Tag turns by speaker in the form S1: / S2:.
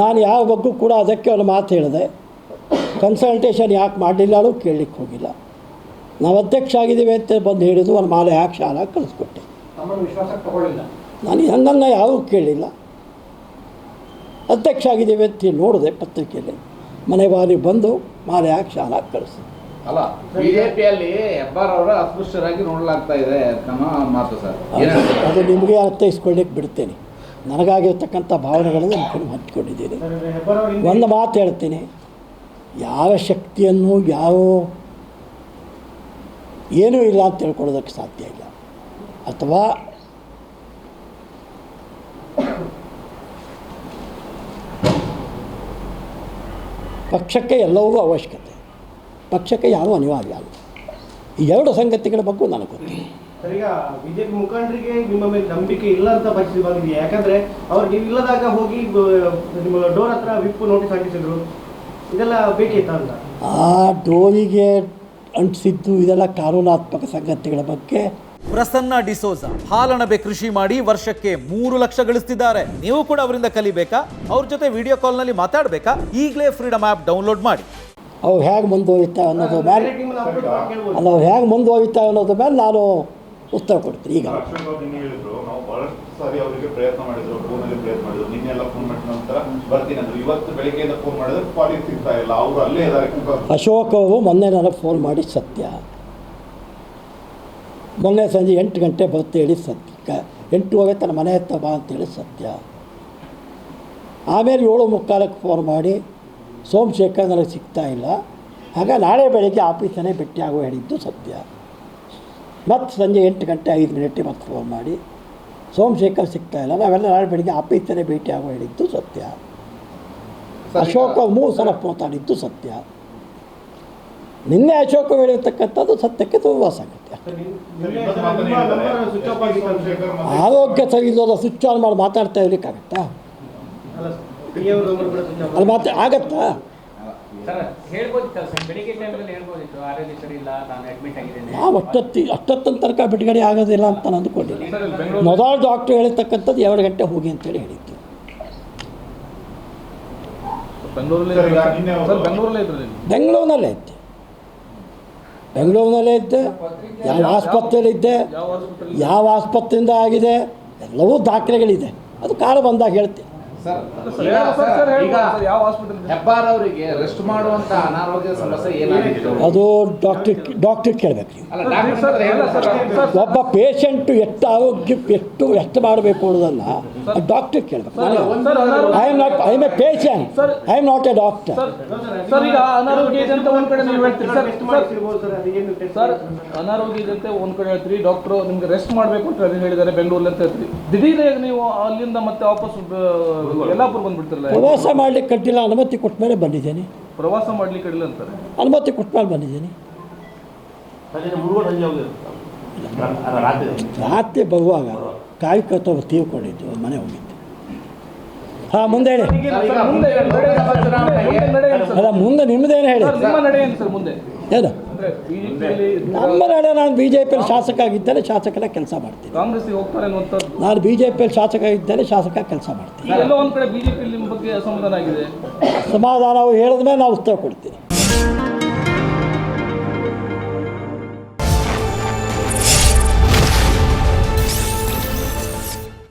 S1: ನಾನು ಯಾವ ಬಗ್ಗೂ ಕೂಡ ಅದಕ್ಕೆ ಒಂದು ಮಾತು ಹೇಳಿದೆ. ಕನ್ಸಲ್ಟೇಷನ್ ಯಾಕೆ ಮಾಡಲಿಲ್ಲ ಅನ್ನೋ ಕೇಳಲಿಕ್ಕೆ ಹೋಗಿಲ್ಲ. ನಾವು ಅಧ್ಯಕ್ಷ ಆಗಿದ್ದೀವಿ ಅಂತ ಬಂದು ಹೇಳಿದ್ದು ಒಂದು ಮಾಲೆ ಯಾಕೆ ಶಾಲಾ ಕಳಿಸ್ಕೊಟ್ಟೆ. ನಾನು ಹಂಗಂಗ ಯಾರೂ ಕೇಳಿಲ್ಲ. ಅಧ್ಯಕ್ಷ ಆಗಿದ್ದೀವಿ ಅಂತ ನೋಡಿದೆ ಪತ್ರಿಕೆಯಲ್ಲಿ. ಮನೆ ಬಾರಿ ಬಂದು ಮಾಲೆ ಯಾಕೆ ಶಾಲಾ ಕಳಿಸಿ
S2: ಅಲ್ಲ ಬಿಜೆಪಿಯಲ್ಲಿ ಹೆಬ್ಬಾರ್ ಅವರ ಅಸ್ಪೃಶ್ಯರಾಗಿ ನೋಡಲಾಗ್ತಾ ಇದೆ ಅನ್ನೋ ಮಾತು ಸರ್. ಏನ್ ಹೇಳ್ತೀರಾ?
S1: ಅದು ನಿಮಗೆ ಅರ್ಥೈಸ್ಕೊಳ್ಳಿಕ್ಕೆ ಬಿಡ್ತೇನೆ. ನನಗಾಗಿರ್ತಕ್ಕಂಥ ಭಾವನೆಗಳನ್ನು ನಾನು ಹಂಚ್ಕೊಂಡಿದ್ದೀನಿ. ಒಂದು ಮಾತು ಹೇಳ್ತೀನಿ. ಯಾವ ಶಕ್ತಿಯನ್ನು, ಯಾವ ಏನೂ ಇಲ್ಲ ಅಂತ ತಿಳ್ಕೊಳ್ಳೋದಕ್ಕೆ ಸಾಧ್ಯ ಇಲ್ಲ. ಅಥವಾ ಪಕ್ಷಕ್ಕೆ ಎಲ್ಲವೂ ಅವಶ್ಯಕತೆ. ಪಕ್ಷಕ್ಕೆ ಯಾರೂ ಅನಿವಾರ್ಯ ಅಲ್ಲ. ಈ ಎರಡು ಸಂಗತಿಗಳ ಬಗ್ಗೆ ನನಗೆ ಗೊತ್ತಿಲ್ಲ.
S3: ಸರ್ ಈಗ ಬಿಜೆಪಿ ಮುಖಂಡರಿಗೆ ನಿಮ್ಮ ಮೇಲೆ ನಂಬಿಕೆ ಇಲ್ಲ ಅಂತ ಪರಿಸ್ಥಿತಿ ಬಂದಿದೆ. ಯಾಕಂದ್ರೆ ಅವ್ರು ನೀವು ಇಲ್ಲದಾಗ ಹೋಗಿ ನಿಮ್ಮ ಡೋರ್ ಹತ್ರ ವಿಪ್ ನೋಟಿಸ್ ಹಾಕಿಸಿದ್ರು. ಇದೆಲ್ಲ ಬೇಕಿತ್ತ ಅಂತ?
S1: ಆ ಡೋರಿಗೆ ಅಂಟಿಸಿದ್ದು ಇದೆಲ್ಲ ಕಾನೂನಾತ್ಮಕ ಸಂಗತಿಗಳ ಬಗ್ಗೆ.
S4: ಪ್ರಸನ್ನ ಡಿಸೋಜ ಹಾಲಣಬೆ ಕೃಷಿ ಮಾಡಿ ವರ್ಷಕ್ಕೆ ಮೂರು ಲಕ್ಷ ಗಳಿಸ್ತಿದ್ದಾರೆ. ನೀವು ಕೂಡ ಅವರಿಂದ ಕಲಿಬೇಕಾ? ಅವ್ರ ಜೊತೆ ವಿಡಿಯೋ ಕಾಲ್ನಲ್ಲಿ ಮಾತಾಡಬೇಕಾ? ಈಗಲೇ ಫ್ರೀಡಮ್ ಆ್ಯಪ್ ಡೌನ್ಲೋಡ್ ಮಾಡಿ.
S1: ಅವು ಹೇಗೆ ಮುಂದುವರಿತಾ ಅನ್ನೋದು ಮೇಲೆ. ಅಲ್ಲ ಅವು ಹೇಗೆ ಮುಂದುವರಿತಾ ಅನ್ನೋದ್ರ ಮೇಲೆ ನಾನು ಉತ್ತರ ಕೊಡ್ತೀರಿ ಈಗ.
S5: ಅಶೋಕವು ಬಾಬು ನಿನ್ನೆ ಹೇಳಿದ್ರು ನಾವು ಬಹಳಷ್ಟು ಸಾರಿ ಅವರಿಗೆ ಪ್ರಯತ್ನ ಮಾಡಿದ್ರು ಫೋನಲ್ಲಿ ಪ್ರಯತ್ನ ಮಾಡಿದ್ರು. ನಿನ್ನೆ ಎಲ್ಲ ಫೋನ್ ಮಾಡಿದ ನಂತರ ಬರ್ತೀನಿ ಅಂದ್ರು. ಇವತ್ತು ಬೆಳಿಗ್ಗೆಯಿಂದ ಫೋನ್ ಮಾಡಿದ್ರೆ ಕಾಲಿಗೆ ಸಿಗ್ತಾ ಇಲ್ಲ. ಅವರು ಅಲ್ಲೇ ಇದ್ದಾರೆ.
S1: ಅಶೋಕ್ ಅವರು ಮೊನ್ನೆ ನನಗೆ ಫೋನ್ ಮಾಡಿ ಸತ್ಯ. ಮೊನ್ನೆ ಸಂಜೆ ಎಂಟು ಗಂಟೆ ಬರ್ತೇಳಿ ಹೇಳಿ ಸತ್ಯ. ಎಂಟೂವರೆ ತನ್ನ ಮನೆ ಹತ್ರ ಬಾ ಅಂತೇಳಿ ಸತ್ಯ. ಆಮೇಲೆ ಏಳು ಮುಕ್ಕಾಲಕ್ಕೆ ಫೋನ್ ಮಾಡಿ ಸೋಮಶೇಖರ್ ನನಗೆ ಸಿಗ್ತಾ ಇಲ್ಲ. ಆಗ ನಾಳೆ ಬೆಳಗ್ಗೆ ಆಫೀಸನ್ನೇ ಭೇಟಿಯಾಗೋ ಹೇಳಿದ್ದು ಸತ್ಯ. ಮತ್ತು ಸಂಜೆ ಎಂಟು ಗಂಟೆ ಐದು ಮಿನಿಟ್ಗೆ ಮತ್ತೆ ಫೋನ್ ಮಾಡಿ. ಸೋಮಶೇಖರ್ ಸಿಗ್ತಾ ಇಲ್ಲ. ನಾವೆಲ್ಲ ನಾಳೆ ಬೆಳಗ್ಗೆ ಭೇಟಿ ಆಗುವ ಹೇಳಿದ್ದು ಸತ್ಯ. ಅಶೋಕ ಮೂರು ಸಲ ಮಾತಾಡಿದ್ದು ಸತ್ಯ. ನಿನ್ನೆ ಅಶೋಕ ಹೇಳಿರ್ತಕ್ಕಂಥದ್ದು ಸತ್ಯಕ್ಕೆ ತುಂಬ ಸಂಗತಿ ಆರೋಗ್ಯ ಸರಿ ಇಲ್ಲದ ಸ್ವಿಚ್ ಆನ್ ಮಾಡಿ ಮಾತಾಡ್ತಾ ಇರಲಿಕ್ಕಾಗತ್ತಾ?
S3: ಅಲ್ಲಿ
S1: ಮಾತಾ ಆಗತ್ತಾ? ನಾವು ಅಷ್ಟೊತ್ತಿ ಅಷ್ಟೊತ್ತಿನ ತನಕ ಬಿಡುಗಡೆ ಆಗೋದಿಲ್ಲ ಅಂತ ನಾನು ಅಂದ್ಕೊಂಡಿಲ್ಲ ಮೊದಲು ಡಾಕ್ಟ್ರು ಹೇಳಿರ್ತಕ್ಕಂಥದ್ದು ಎರಡು ಗಂಟೆ ಹೋಗಿ ಅಂತೇಳಿ
S4: ಇದ್ರಲ್ಲಿ
S1: ಬೆಂಗಳೂರಿನಲ್ಲೇ ಇದ್ದೆ. ಬೆಂಗಳೂರಿನಲ್ಲೇ ಇದ್ದೆ. ಯಾವ ಆಸ್ಪತ್ರೆಯಲ್ಲಿದ್ದೆ
S4: ಯಾವ
S1: ಯಾವ ಆಸ್ಪತ್ರೆಯಿಂದ ಆಗಿದೆ. ಎಲ್ಲವೂ ದಾಖಲೆಗಳಿದೆ. ಅದು ಕಾಲ ಬಂದಾಗ ಹೇಳ್ತೀನಿ
S2: ಹೆಬ್ಬಾರ್ ಅವರಿಗೆ ರೆಸ್ಟ್ ಮಾಡುವಂತ ಅನಾರೋಗ್ಯ ಸಮಸ್ಯೆ ಏನಾಗಿತ್ತು?
S1: ಅದು ಡಾಕ್ಟರ್ ಡಾಕ್ಟರ್ ಕೇಳಬೇಕು. ನೀವು
S2: ಅಲ್ಲ ಡಾಕ್ಟರ್ ಸರ್.
S1: ಒಬ್ಬ ಪೇಷಂಟ್ ಎಷ್ಟು ಆರೋಗ್ಯ ಎಷ್ಟು ಎಷ್ಟು ಮಾಡಬೇಕು ಅನ್ನೋದನ್ನ ಡಾಕ್ಟರ್ ಕೇಳಬೇಕು. I am not I am a patient I am not a doctor
S4: sir. ಈಗ ಅನಾರೋಗ್ಯ ಇದೆ ಅಂತ ಒಂದ್ ಕಡೆ ನೀವು ಹೇಳ್ತೀರಿ ಸರ್. ಸರ್ ಅನಾರೋಗ್ಯ ಇದೆ ಅಂತ ಒಂದ್ ಕಡೆ ಹೇಳ್ತೀರಿ. ಡಾಕ್ಟರ್ ನಿಮ್ಗೆ ರೆಸ್ಟ್ ಮಾಡಬೇಕು ಅಂತ ಹೇಳಿ ಹೇಳಿದ್ದಾರೆ ಬೆಂಗಳೂರಲ್ಲಿ ಅಂತ ಹೇಳ್ತೀರಿ. ದಿಢೀರ್ ನೀವು ಅಲ್ಲಿಂದ ಮತ್ತೆ ವಾಪಸ್ ಯಲ್ಲಾಪುರ ಬಂದ್ಬಿಡ್ತಿರಲ್ಲ?
S1: ಪ್ರವಾಸ ಮಾಡಲಿಕ್ಕೆ ಕಟ್ಟಿಲ್ಲ ಅನುಮತಿ ಕೊಟ್ಟ ಮೇಲೆ ಬಂದಿದ್ದೇನೆ.
S4: ಪ್ರವಾಸ ಮಾಡ್ಲಿಕ್ಕೆ ಕಟ್ಟಿಲ್ಲ ಅಂತಾರೆ?
S1: ಅನುಮತಿ ಕೊಟ್ಟ ಮೇಲೆ ಬಂದಿದ್ದೇನೆ. ರಾತ್ರಿ ಬರುವಾಗ ಕಾರ್ಯಕರ್ತರು ತೀವ್ಕೊಂಡಿದ್ದು ಮನೆ ಹೋಗಿದ್ದು. ಹಾಂ ಮುಂದೆ ಹೇಳಿ. ಅಲ್ಲ ಮುಂದೆ ನಿಮ್ಮದೇನು ಹೇಳಿ?
S4: ಏನು?
S1: ನಮ್ಮ ನಡೆ ನಾನು ಬಿ ಜೆ ಪಿಯಲ್ಲಿ ಶಾಸಕ ಆಗಿದ್ದರೆ ಶಾಸಕರ ಕೆಲಸ ಮಾಡ್ತೀನಿ. ನಾನು ಬಿ ಜೆ ಪಿಯಲ್ಲಿ ಶಾಸಕ ಇದ್ದೇನೆ ಶಾಸಕ ಕೆಲಸ ಮಾಡ್ತೀನಿ. ಸಮಾಧಾನ ಹೇಳಿದ ಮೇಲೆ ನಾವು ಉತ್ತರ ಕೊಡ್ತೀನಿ.